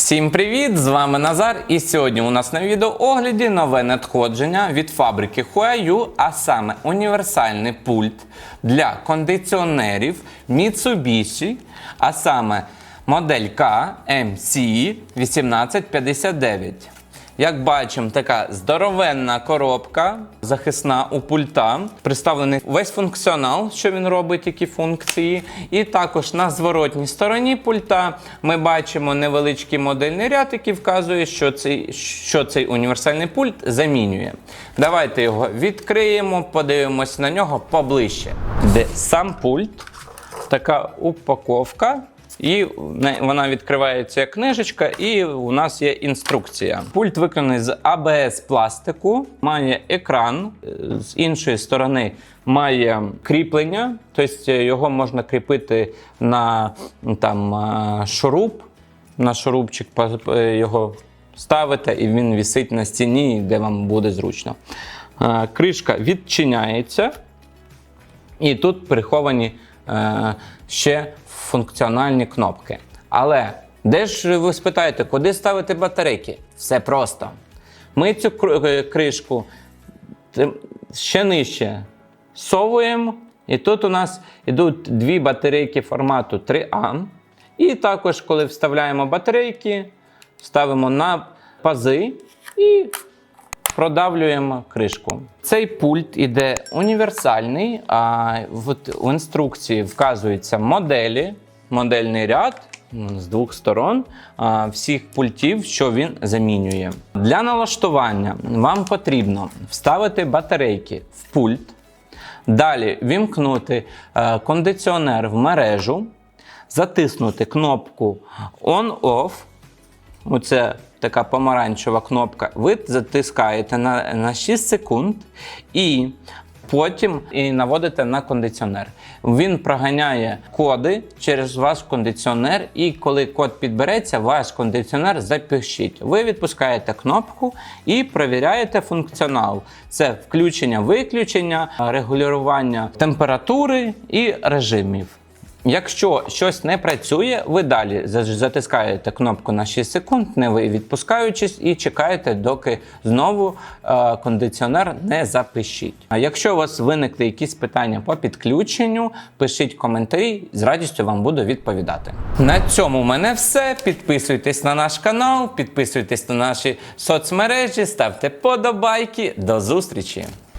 Всім привіт! З вами Назар. І сьогодні у нас на відеоогляді нове надходження від фабрики Huayu, а саме універсальний пульт для кондиціонерів Mitsubishi, а саме модель KMC 1859. Як бачимо, така здоровенна коробка захисна у пульта. Представлений весь функціонал, що він робить, які функції. І також на зворотній стороні пульта ми бачимо невеличкий модельний ряд, який вказує, що цей, що цей універсальний пульт замінює. Давайте його відкриємо, подивимось на нього поближче. Де сам пульт, така упаковка. І вона відкривається як книжечка, і у нас є інструкція. Пульт виконаний з АБС пластику, має екран, е, з іншої сторони має кріплення, тобто його можна кріпити на там, е, шуруп, на шурупчик е, його ставите, і він висить на стіні, де вам буде зручно. Е, Кришка відчиняється. І тут приховані е, ще функціональні кнопки. Але де ж ви спитаєте, куди ставити батарейки? Все просто. Ми цю е, кришку ще нижче совуємо. І тут у нас йдуть дві батарейки формату 3А. І також, коли вставляємо батарейки, ставимо на пази і продавлюємо кришку. Цей пульт іде універсальний, а в, інструкції вказуються моделі, модельний ряд з двох сторон всіх пультів, що він замінює. Для налаштування вам потрібно вставити батарейки в пульт, далі вімкнути е, кондиціонер в мережу, затиснути кнопку On-Off. Оце така помаранчева кнопка. Ви затискаєте на, на 6 секунд і потім і наводите на кондиціонер. Він проганяє коди через ваш кондиціонер, і коли код підбереться, ваш кондиціонер запишіть. Ви відпускаєте кнопку і перевіряєте функціонал. Це включення-виключення, регулювання температури і режимів. Якщо щось не працює, ви далі затискаєте кнопку на 6 секунд, не ви відпускаючись, і чекаєте, доки знову е, кондиціонер не запишіть. А якщо у вас виникли якісь питання по підключенню, пишіть коментарі, з радістю вам буду відповідати. На цьому в мене все. Підписуйтесь на наш канал, підписуйтесь на наші соцмережі, ставте подобайки. До зустрічі!